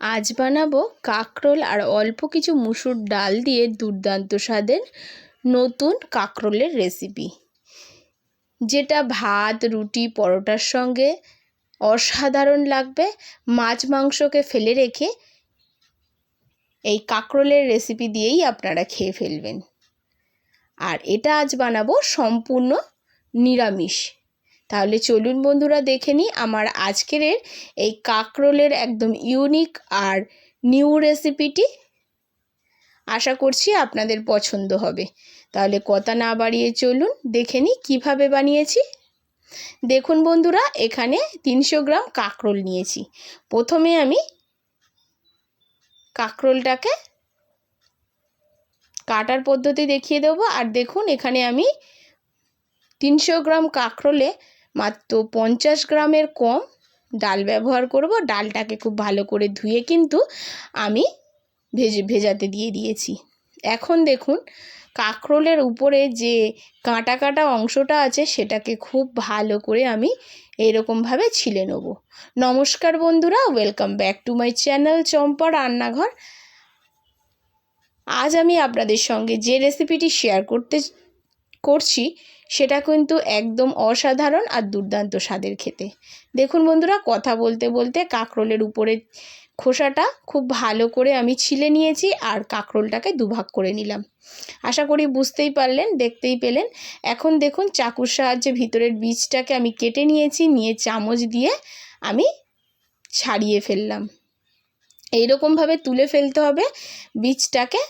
আজ বানাবো কাঁকরোল আর অল্প কিছু মুসুর ডাল দিয়ে দুর্দান্ত স্বাদের নতুন কাঁকরোলের রেসিপি। যেটা ভাত, রুটি, পরোটার সঙ্গে অসাধারণ লাগবে। মাছ মাংসকে ফেলে রেখে এই কাঁকরোলের রেসিপি দিয়েই আপনারা খেয়ে ফেলবেন। আর এটা আজ বানাবো সম্পূর্ণ নিরামিষ। তাহলে চলুন বন্ধুরা দেখে নিই আমার আজকের এই কাঁকরোলের একদম ইউনিক আর নিউ রেসিপিটি আশা করছি আপনাদের পছন্দ হবে। তাহলে কথা না বাড়িয়ে চলুন দেখে নিই কীভাবে বানিয়েছি। দেখুন বন্ধুরা, এখানে তিনশো গ্রাম কাঁকরোল নিয়েছি। প্রথমে আমি কাঁকরোলটাকে কাটার পদ্ধতি দেখিয়ে দেবো। আর দেখুন, এখানে আমি তিনশো গ্রাম কাঁকরোলে মাত্র পঞ্চাশ গ্রামের কম ডাল ব্যবহার করব। ডালটাকে খুব ভালো করে ধুয়ে কিন্তু আমি ভেজে, ভেজাতে দিয়ে দিয়েছি। এখন দেখুন, কাঁকরোলের উপরে যে কাঁটা কাঁটা অংশটা আছে, সেটাকে খুব ভালো করে আমি এরকমভাবে ছিলে নেব। নমস্কার বন্ধুরা, welcome back to my channel Champa রান্নাঘর। আজ আমি আপনাদের সঙ্গে যে রেসিপিটি শেয়ার করতে, করছি সেটা কিন্তু একদম অসাধারণ আর দুর্দান্ত স্বাদের খেতে। দেখুন বন্ধুরা, কথা বলতে বলতে কাঁকরোলের উপরে খোসাটা খুব ভালো করে আমি ছিলে নিয়েছি আর কাঁকরোলটাকে দুভাগ করে নিলাম। আশা করি বুঝতেই পারলেন, দেখতেই পেলেন। এখন দেখুন চাকুর সাহায্যে ভিতরের বীজটাকে আমি কেটে নিয়েছি, নিয়ে চামচ দিয়ে আমি ছাড়িয়ে ফেললাম। এইরকমভাবে তুলে ফেলতে হবে, বীজটাকে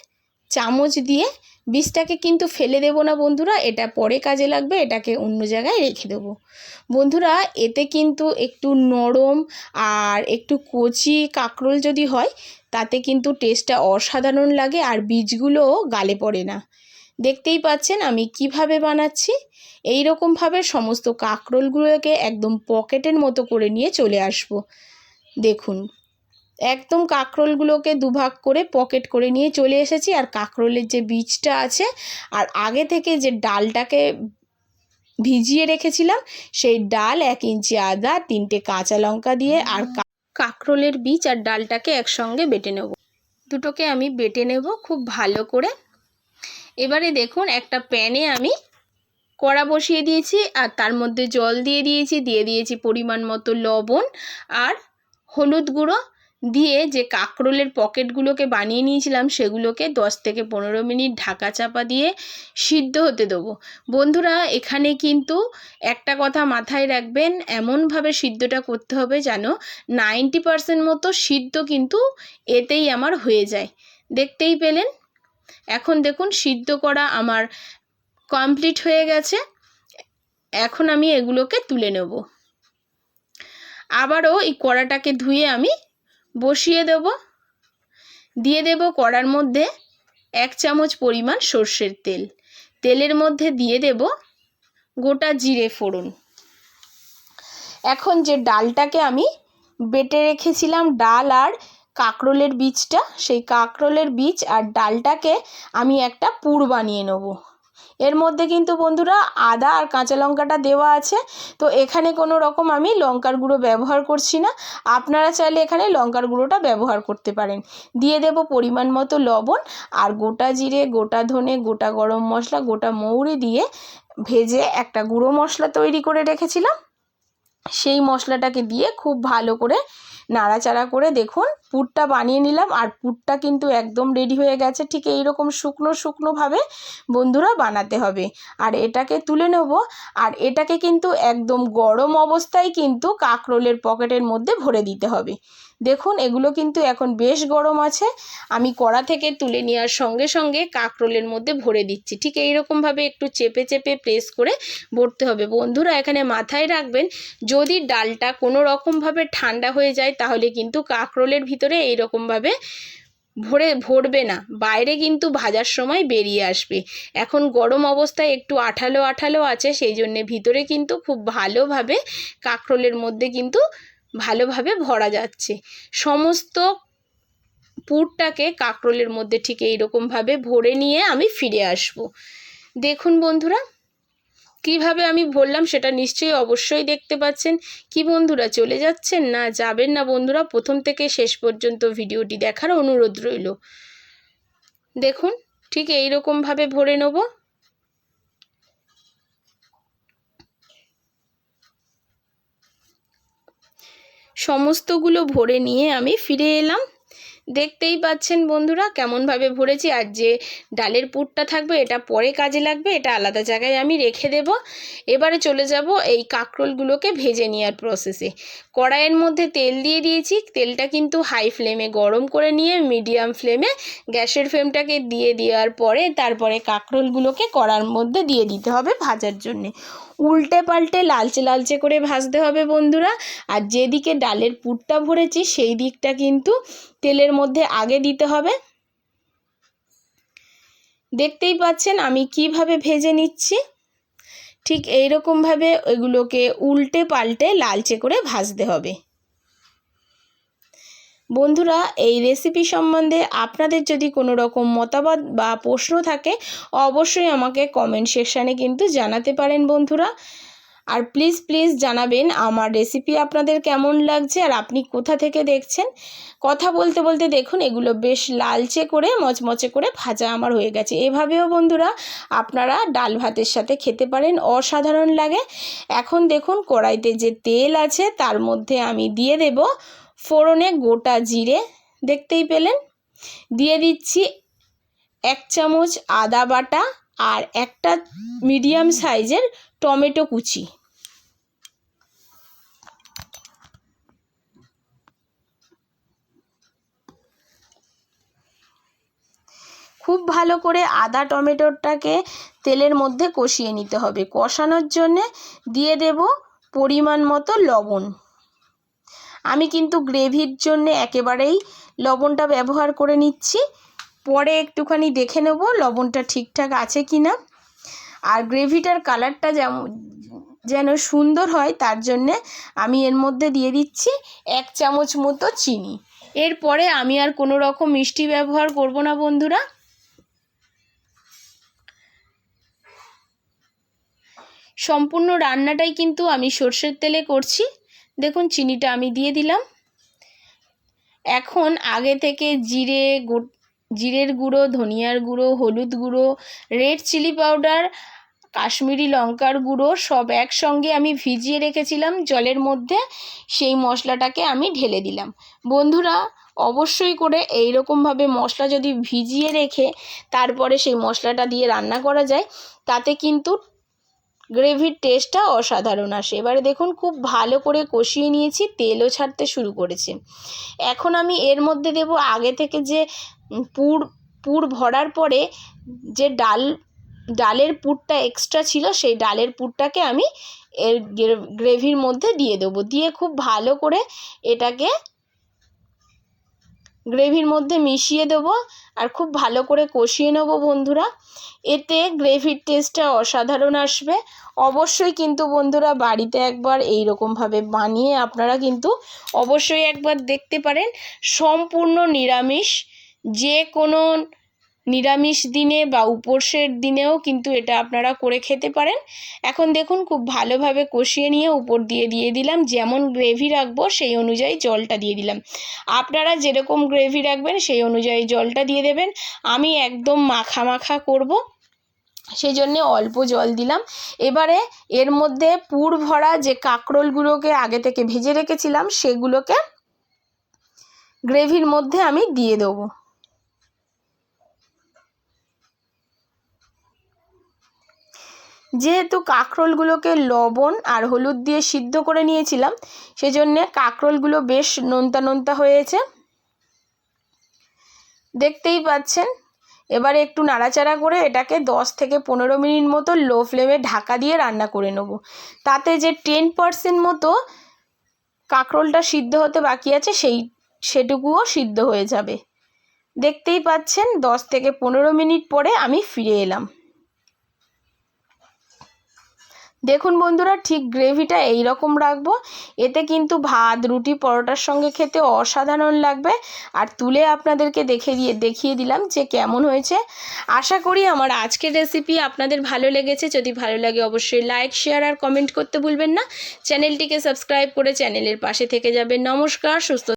চামচ দিয়ে বীজটাকে কিন্তু ফেলে দেব না বন্ধুরা, এটা পরে কাজে লাগবে, এটাকে অন্য জায়গায় রেখে দেব। বন্ধুরা, এতে কিন্তু একটু নরম আর একটু কচি কাঁকরোল যদি হয়, তাতে কিন্তু টেস্টটা অসাধারণ লাগে আর বীজগুলোও গালে পড়ে না। দেখতেই পাচ্ছেন আমি কীভাবে বানাচ্ছি? এই রকমভাবে সমস্ত কাঁকরোলগুলোকে একদম পকেটের মতো করে নিয়ে চলে আসব। দেখুন একদম কাঁকরোলগুলোকে দুভাগ করে পকেট করে নিয়ে চলে এসেছি। আর কাঁকরোলের যে বীজটা আছে, আর আগে থেকে যে ডালটাকে ভিজিয়ে রেখেছিলাম, সেই ডাল এক ইঞ্চি আদা, তিনটে কাঁচা লঙ্কা দিয়ে আর কাঁকরোলের বীজ আর ডালটাকে একসঙ্গে বেটে নেব। দুটোকে আমি বেটে নেব খুব ভালো করে। এবারে দেখুন, একটা প্যানে আমি কড়া বসিয়ে দিয়েছি, আর তার মধ্যে জল দিয়ে দিয়েছি দিয়ে দিয়েছি পরিমাণ মতো লবণ আর হলুদ গুঁড়ো। দিয়ে যে কাঁকরোলের পকেটগুলোকে বানিয়ে নিয়েছিলাম, সেগুলোকে দশ থেকে পনেরো মিনিট ঢাকা চাপা দিয়ে সিদ্ধ হতে দেবো। বন্ধুরা, এখানে কিন্তু একটা কথা মাথায় রাখবেন, এমনভাবে সিদ্ধটা করতে হবে যেন নাইনটি পারসেন্ট মতো সিদ্ধ কিন্তু এতেই আমার হয়ে যায়। দেখতেই পেলেন? এখন দেখুন, সিদ্ধ করা আমার কমপ্লিট হয়ে গেছে। এখন আমি এগুলোকে তুলে নেব। আবারও এই কড়াটাকে ধুয়ে আমি বসিয়ে দেব। দিয়ে দেব কড়ার মধ্যে এক চামচ পরিমাণ সর্ষের তেল। তেলের মধ্যে দিয়ে দেব গোটা জিরে ফোড়ন। এখন যে ডালটাকে আমি বেটে রেখেছিলাম, ডাল আর কাঁকরোলের বীজটা, সেই কাঁকরোলের বীজ আর ডালটাকে আমি একটা পুর বানিয়ে নেব। এর মধ্যে কিন্তু বন্ধুরা আদা আর কাঁচা লঙ্কাটা দেওয়া আছে। তো এখানে কোনো রকম আমি লঙ্কার গুঁড়ো ব্যবহার করছি না। আপনারা চাইলে এখানে লঙ্কার গুঁড়োটা ব্যবহার করতে পারেন। দিয়ে দেব পরিমাণ মতো লবণ আর গোটা জিরে, গোটা ধনে, গোটা গরম মশলা, গোটা মৌরি দিয়ে ভেজে একটা গুঁড়ো মশলা তৈরি করে রেখেছিলাম। সেই মশলাটাকে দিয়ে খুব ভালো করে নাড়াচাড়া করে দেখুন, পুরটা বানিয়ে নিলাম আর পুরটা কিন্তু একদম রেডি হয়ে গেছে। ঠিক এইরকম শুকনো শুকনোভাবে বন্ধুরা বানাতে হবে। আর এটাকে তুলে নেব। আর এটাকে কিন্তু একদম গরম অবস্থায় কিন্তু কাঁকরোলের পকেটের মধ্যে ভরে দিতে হবে। দেখুন, এগুলো কিন্তু এখন বেশ গরম আছে। আমি কড়া থেকে তুলে নেওয়ার সঙ্গে সঙ্গে কাঁকরোলের মধ্যে ভরে দিচ্ছি। ঠিক এইরকমভাবে একটু চেপে চেপে প্রেস করে ভরতে হবে। বন্ধুরা, এখানে মাথায় রাখবেন, যদি ডালটা কোনো রকমভাবে ঠান্ডা হয়ে যায়, তাহলে কিন্তু কাঁকরোলের ভিতরে এইরকমভাবে ভরে, ভরবে না। বাইরে কিন্তু ভাজার সময় বেরিয়ে আসবে। এখন গরম অবস্থায় একটু আঠালো আঠালো আছে সেই জন্যে ভিতরে কিন্তু খুব ভালোভাবে কাঁকরোলের মধ্যে কিন্তু ভালোভাবে ভরা যাচ্ছে। সমস্ত পুরটাকে কাঁকরোলের মধ্যে ঠিক এইরকমভাবে ভরে নিয়ে আমি ফিরে আসব। দেখুন বন্ধুরা, কীভাবে আমি ভরলাম সেটা নিশ্চয়ই অবশ্যই দেখতে পাচ্ছেন। কি বন্ধুরা, চলে যাচ্ছেন না, যাবেন না বন্ধুরা? প্রথম থেকে শেষ পর্যন্ত ভিডিওটি দেখার অনুরোধ রইল। দেখুন, ঠিক এই রকমভাবে ভরে নেব। সমস্তগুলো ভরে নিয়ে আমি ফিরে এলাম। দেখতেই পাচ্ছেন বন্ধুরা, কেমনভাবে ভরেছি। আর যে ডালের পুরটা থাকবে, এটা পরে কাজে লাগবে, এটা আলাদা জায়গায় আমি রেখে দেব। এবারে চলে যাব এই কাঁকরোলগুলোকে ভেজে নেওয়ার প্রসেসে কড়াইয়ের মধ্যে তেল দিয়ে দিয়েছি, তেলটা কিন্তু হাই ফ্লেমে গরম করে নিয়ে মিডিয়াম ফ্লেমে গ্যাসের ফ্লেমটাকে দিয়ে দেওয়ার পরে তারপরে কাঁকরোলগুলোকে কড়ার মধ্যে দিয়ে দিতে হবে ভাজার জন্যে। উল্টে পাল্টে লালচে লালচে করে ভাজতে হবে বন্ধুরা। আর যেদিকে ডালের পুরটা ভরেছি, সেই দিকটা কিন্তু তেলের মধ্যে আগে দিতে হবে। দেখতেই পাচ্ছেন আমি কীভাবে ভেজে নিচ্ছি। ঠিক এইরকমভাবে ওইগুলোকে উল্টে পাল্টে লালচে করে ভাজতে হবে। বন্ধুরা, এই রেসিপি সম্বন্ধে আপনাদের যদি কোনো রকম মতামত বা প্রশ্ন থাকে, অবশ্যই আমাকে কমেন্ট সেকশানে কিন্তু জানাতে পারেন বন্ধুরা। আর প্লিজ প্লিজ জানাবেন আমার রেসিপি আপনাদের কেমন লাগছে আর আপনি কোথা থেকে দেখছেন? কথা বলতে বলতে দেখুন, এগুলো বেশ লালচে করে, মচমচে করে ভাজা আমার হয়ে গেছে। এভাবেও বন্ধুরা আপনারা ডাল ভাতের সাথে খেতে পারেন, অসাধারণ লাগে। এখন দেখুন, কড়াইতে যে তেল আছে, তার মধ্যে আমি দিয়ে দেব ফোড়নে গোটা জিরে। দেখতেই পেলেন? দিয়ে দিচ্ছি এক চামচ আদা বাটা আর একটা মিডিয়াম সাইজের টমেটো কুচি। খুব ভালো করে আদা টমেটোটাকে তেলের মধ্যে কষিয়ে নিতে হবে। কষানোর জন্যে দিয়ে দেব পরিমাণ মতো লবণ। আমি কিন্তু গ্রেভির জন্যে একেবারেই লবণটা ব্যবহার করে নিচ্ছি। পরে একটুখানি দেখে নেব লবণটা ঠিকঠাক আছে কি না আর গ্রেভিটার কালারটা যেমন যেন সুন্দর হয় তার জন্যে আমি এর মধ্যে দিয়ে দিচ্ছি এক চামচ মতো চিনি। এরপরে আমি আর কোনো রকম মিষ্টি ব্যবহার করব না বন্ধুরা। সম্পূর্ণ রান্নাটাই কিন্তু আমি সর্ষের তেলে করছি। দেখুন, চিনিটা আমি দিয়ে দিলাম। এখন আগে থেকে জিরে জিরের গুঁড়ো, ধনিয়ার গুঁড়ো, হলুদ গুঁড়ো, রেড চিলি পাউডার, কাশ্মীরি লঙ্কার গুঁড়ো সব একসঙ্গে আমি ভিজিয়ে রেখেছিলাম জলের মধ্যে। সেই মশলাটাকে আমি ঢেলে দিলাম। বন্ধুরা, অবশ্যই করে এই রকমভাবে মশলা যদি ভিজিয়ে রেখে তারপরে সেই মশলাটা দিয়ে রান্না করা যায়, তাতে কিন্তু গ্রেভির টেস্টটা অসাধারণ আসে। এবারে দেখুন, খুব ভালো করে কষিয়ে নিয়েছি, তেলও ছাড়তে শুরু করেছে। এখন আমি এর মধ্যে দেব আগে থেকে যে পুর পুর ভরার পরে যে ডাল, ডালের পুরটা এক্সট্রা ছিল, সেই ডালের পুরটাকে আমি এর গ্রেভির মধ্যে দিয়ে দেবো। দিয়ে খুব ভালো করে এটাকে গ্রেভির মধ্যে মিশিয়ে দেবো আর খুব ভালো করে কষিয়ে নেব বন্ধুরা। এতে গ্রেভির টেস্টটা অসাধারণ আসবে। অবশ্যই কিন্তু বন্ধুরা বাড়িতে একবার এই রকমভাবে বানিয়ে আপনারা কিন্তু অবশ্যই একবার দেখতে পারেন। সম্পূর্ণ নিরামিষ, যে কোনো নিরামিষ দিনে বা উপোসের দিনেও কিন্তু এটা আপনারা করে খেতে পারেন। এখন দেখুন খুব ভালোভাবে কষিয়ে নিয়ে উপর দিয়ে দিয়ে দিলাম। যেমন গ্রেভি রাখব সেই অনুযায়ী জলটা দিয়ে দিলাম। আপনারা যেরকম গ্রেভি রাখবেন সেই অনুযায়ী জলটা দিয়ে দেবেন। আমি একদম মাখা মাখা করব। সেই জন্যে অল্প জল দিলাম। এবারে এর মধ্যে পুর ভরা যে কাঁকরোলগুলোকে আগে থেকে ভেজে রেখেছিলাম, সেগুলোকে গ্রেভির মধ্যে আমি দিয়ে দেবো। যেহেতু কাঁকরোলগুলোকে লবণ আর হলুদ দিয়ে সিদ্ধ করে নিয়েছিলাম, সেজন্যে কাঁকরোলগুলো বেশ নোনতা নোনতা হয়েছে। দেখতেই পাচ্ছেন, এবারে একটু নাড়াচাড়া করে এটাকে দশ থেকে পনেরো মিনিট মতো লো ফ্লেমে ঢাকা দিয়ে রান্না করে নেব। তাতে যে টেন পারসেন্ট মতো কাঁকরোলটা সিদ্ধ হতে বাকি আছে, সেই, সেটুকুও সিদ্ধ হয়ে যাবে। দেখতেই পাচ্ছেন, দশ থেকে পনেরো মিনিট পরে আমি ফিরে এলাম। দেখুন বন্ধুরা, ঠিক গ্রেভিটা এই রকম রাখব। এতে কিন্তু ভাত, রুটি, পরোটার সঙ্গে খেতে অসাধারণ লাগবে। আর তুলে আপনাদেরকে দেখে দিয়ে, দেখিয়ে দিলাম যে কেমন হয়েছে। আশা করি আমার আজকের রেসিপি আপনাদের ভালো লেগেছে। যদি ভালো লাগে অবশ্যই লাইক শেয়ার আর কমেন্ট করতে ভুলবেন না। চ্যানেলটিকে সাবস্ক্রাইব করে চ্যানেলের পাশে থেকে যাবেন। নমস্কার, সুস্থ